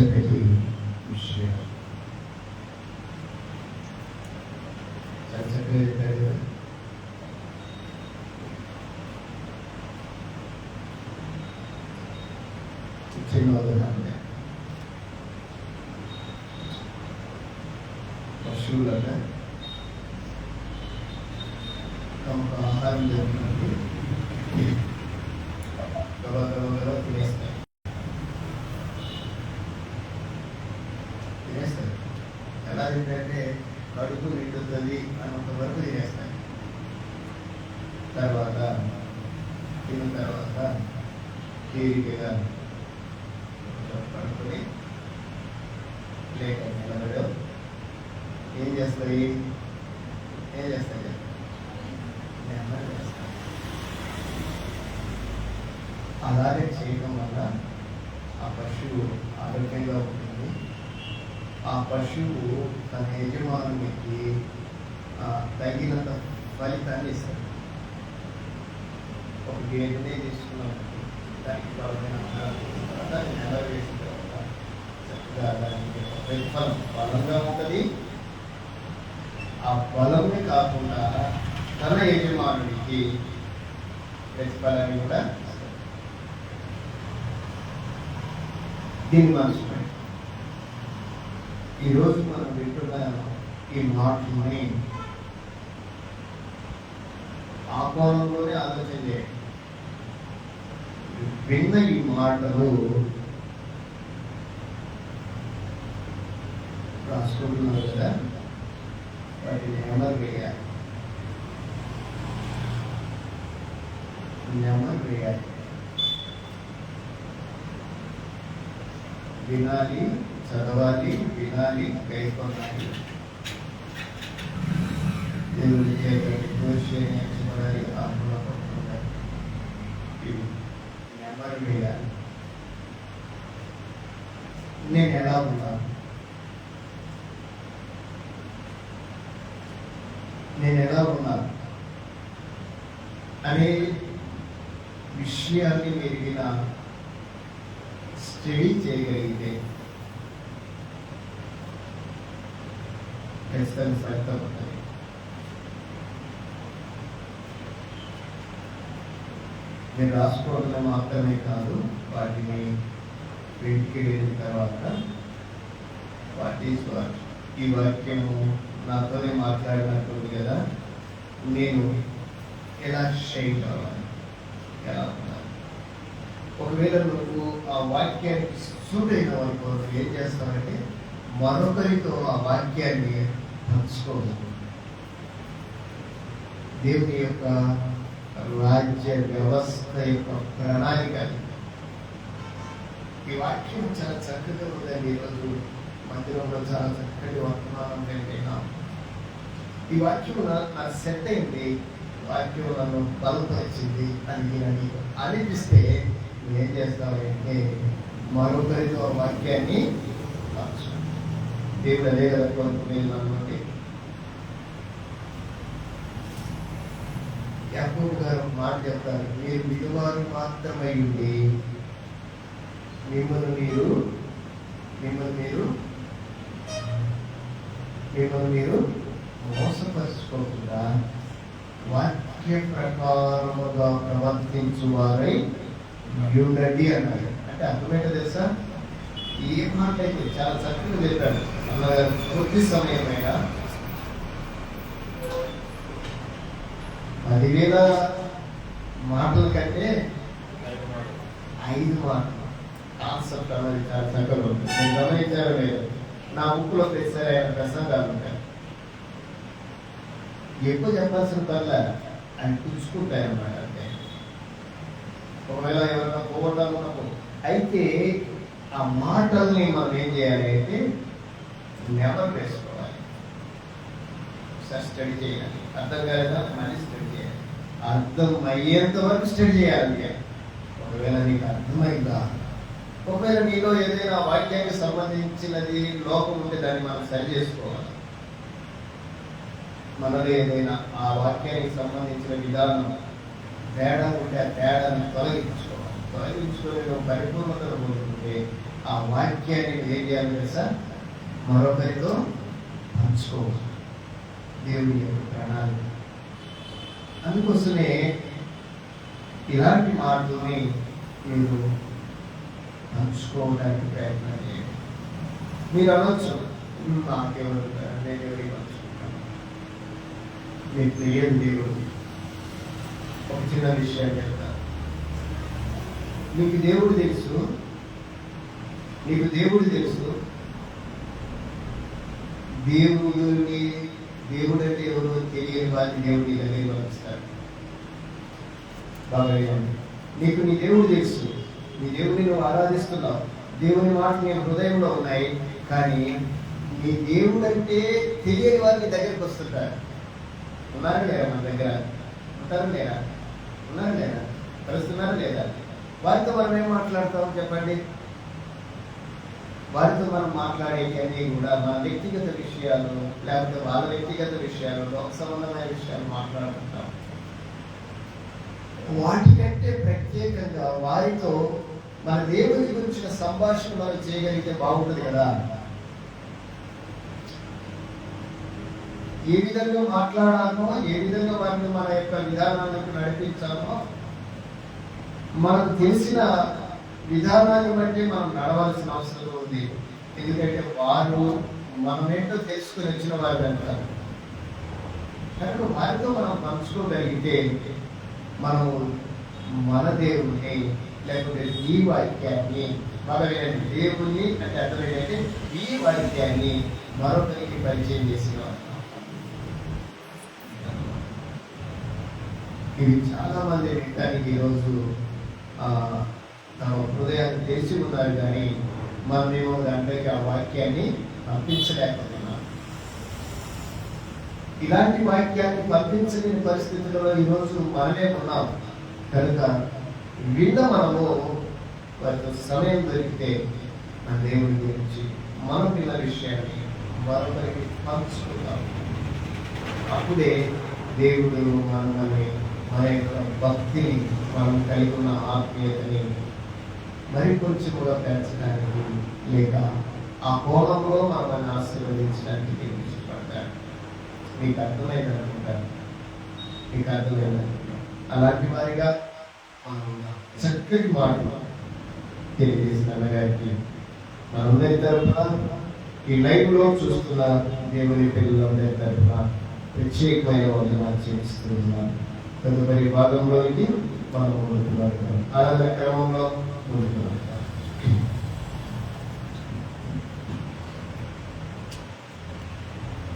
చక్కటి విషయం చాలా చక్కగా చెప్పారు కదా. చిన్న ఉదాహరణ పశువులట తమకు ఆహారం దొరికినప్పుడు గబా గబా గబా తర్వాత తిన్న తర్వాత తీరికగా పడుకొని లేక నిలబడో ఏం చేస్తాయి? ఏం చేస్తాయి? అలాగే చేయడం వల్ల ఆ పశువు ఆరోగ్యంగా ఉంటుంది. ఆ పశువు తన యజమానునికి ఆ, తగినంత ఫలితాన్ని ఇస్తాడు ఒక గేదెనే తీసుకున్నాం. దానికి కావాల్సిన దాన్ని తర్వాత చక్కగా దానికి ప్రతిఫలం బలంగా ఉంటుంది. ఆ బలంని కాకుండా తన యజమానుడికి ప్రతిఫలాన్ని కూడా దీన్ని మనసు ఈరోజు మనం వింటున్న ఈ మాటల్ని ఆ కోణంలోనే ఆలోచన చేయండి. విన్న ఈ మాటలు రాసుకుంటున్నారు కదా? వాటిని నెమరు వేయాలి. నెమరు వేయాలి. వినాలి చదవాలి వినాలి గైకొనాలి దేవుడి చేత నిర్దోషించబడాలి నేర్చుకోవాలి పట్టుకోవాలి ఇవి నెంబర్ వేయాలి నేను ఎలా ఉన్నాను నేను ఎలా ఉన్నాను అనే విషయాన్ని మెరిగిన స్టడీ చేయగలిగితే ఖచ్చితంగా ఫలితం నేను రాసుకోవడం మాత్రమే కాదు వాటిని వెంటికి వెళ్ళిన తర్వాత వాట్ ఈస్ వాట్ ఈ వాక్యము నాతోనే మాట్లాడినట్టుంది కదా నేను ఎలా షైన్ అవ్వాలి ఎలా ఉండాలి? ఒకవేళ నువ్వు ఆ వాక్యానికి సూట్ అయిన అనుకో ఏం చేస్తావంటే మరొకరితో ఆ వాక్యాన్ని పంచుకోవాలి. దేవుని యొక్క రాజ్య వ్యవస్థ యొక్క ప్రణాళిక ఈ వాక్యం చాలా చక్కగా ఉందండి ఈరోజు. మందిరంలో చాలా చక్కటి వర్తమానం నేను ఈ వాక్యం నా- నాకు సెట్ అయింది. వాక్యం నన్ను బలపరిచింది అని నేను అనిపిస్తే ఏం చేస్తావంటే మరొకరితో వాక్యాన్ని దేవుడు అదే కదా కోరుకునేది యాకూబ్ గారు మాట చెప్తారు. మీరు విలువారు మాత్రమై ఉండి మిమ్మల్ని మీరు మిమ్మల్ని మీరు మిమ్మల్ని మీరు మోసపరుచుకోకుండా వాక్య ప్రకారముగా ప్రవర్తించు వారై ఉండండి అన్నారు అంటే అర్థమైతే తెలుసా? ఏ మాట అయితే చాలా చక్కగా చెప్పాడు. అలా కొద్ది సమయమైనా పదివేల మాటల కంటే ఐదు మాటలు. కాన్సెప్ట్ అనేది చాలా చక్కగా ఉంటుంది నేను గమనించారో లేదు. నా బుక్లో ప్రతిసారి ఆయన ప్రసంగాలు ఉంటాయి. ఎక్కువ చెప్పాల్సిన పనుల ఆయన పుచ్చుకుంటాయన్నమాట అంటే అంతే. ఒకవేళ ఎవరైనా పోగొట్టాలన్నప్పుడు అయితే ఆ మాటల్ని మనం ఏం చేయాలి అయితే నెవర్ వేసుకోవాలి స్టడీ చేయాలి. అర్థం కాలేదా? మళ్ళీ స్టడీ చేయాలి. అర్థం అయ్యేంత వరకు స్టడీ చేయాలి ఒకవేళ నీకు అర్థమైందా? ఒకవేళ నీలో ఏదైనా వాక్యానికి సంబంధించినది లోపం ఉంటే దాన్ని మనం సరి చేసుకోవాలి. మనలో ఏదైనా ఆ వాక్యానికి సంబంధించిన విధానం తేడా ఉంటే ఆ తేడాను తొలగించుకోవాలి. తొలగించుకోలేని పరిపూర్ణతను పొందుకుంటే ఆ వాక్యాన్ని ఏం చేయాలి తెలుసా? మరొకరితో పంచుకోవాలి. దేవుని యొక్క ప్రణాళిక. అందుకోసమే ఇలాంటి మాటల్ని మీరు పంచుకోవడానికి ప్రయత్నం చేయండి. మీరు అనొచ్చు "ఉమ్, నాకెవరు నేను ఎవరికి పంచుకుంటాను? మీకు తెలియదు దేవుడు. ఒక చిన్న విషయం చెప్తాను. నీకు దేవుడు తెలుసు? నీకు దేవుడు తెలుసు? దేవుడిని దేవుడు అంటే ఎవరు తెలియని వారిని దేవుడు దగ్గర పంపిస్తాడు బాగా నీకు నీ దేవుడు తెలుసు. నీ దేవుడిని నువ్వు ఆరాధిస్తున్నావు. దేవుని మాట నీ హృదయంలో ఉన్నాయి. కానీ నీ దేవుడు అంటే తెలియని వారిని దగ్గరికి వస్తుంటారు. ఉన్నారు లేరా మన దగ్గర? ఉంటారు లేరా ఉన్నారు లేదా? కలుస్తున్నారు లేదా? వారితో మనం ఏం మాట్లాడతాం చెప్పండి? వారితో మనం మాట్లాడేటన్నీ కూడా మన వ్యక్తిగత విషయాలు లేకపోతే వాళ్ళ వ్యక్తిగత విషయాలు లోక సంబంధమైన విషయాలు మాట్లాడుకుంటాం. వాటికంటే ప్రత్యేకంగా వారితో మన దేవుని గురించిన సంభాషణ మనం చేయగలిగితే బాగుంటుంది కదా. ఏ విధంగా మాట్లాడాలో ఏ విధంగా వారిని మన యొక్క విధానాలకు నడిపించాలో మనకు తెలిసిన విధానాన్ని బట్టి మనం నడవాల్సిన అవసరం ఉంది. ఎందుకంటే వారు మనమేంటో తెలుసుకుని వచ్చిన వారు అంటారు. కనుక వారితో మనం పంచుకోగలిగితే మనం మన దేవుణ్ణి లేకపోతే ఈ వాక్యాన్ని బాగా దేవుణ్ణి అంటే అర్థం ఏంటంటే ఈ వాక్యాన్ని మరొకరికి పరిచయం చేసిన ఇది చాలా మంది వినడానికి ఈరోజు హృదయాన్ని తెలిసి ఉన్నారు కానీ మనమేమో దాంట్లోకి ఆ వాక్యాన్ని పంపించలేకపోతున్నాం. ఇలాంటి వాక్యాన్ని పంపించలేని పరిస్థితుల్లో ఈరోజు మనమే ఉన్నాం కనుక విన్న మనము వారితో సమయం దొరికితే మన దేవుడి గురించి మనం విన్న విషయాన్ని మరొకరికి పంచుకుంటాం అప్పుడే దేవుడు మనల్ని మన యొక్క భక్తిని మనం కలిగి ఉన్న ఆత్మీయతని మరి కొంచెం కూడా పెంచడానికి లేక ఆ కోణంలో మనల్ని ఆశీర్వదించడానికి నేను ఇష్టపడతాను మీకు అర్థమైంది అనుకుంటాను మీకు అర్థమైంది అనుకుంటాను అలాంటి వారిగా మనం చక్కటి మాటలు తెలియజేసిన అన్నగారికి మనందరి తరఫున ఈ లైవ్లో చూస్తున్న దేవుని పిల్లలందరి తరఫున ప్రత్యేకమైన వందనాలు చేస్తున్నాను తదుపరి భాగంలోకి మనం ముందుకు వెళ్తాం. ఆరాధన క్రమంలో കൊടുക്കണം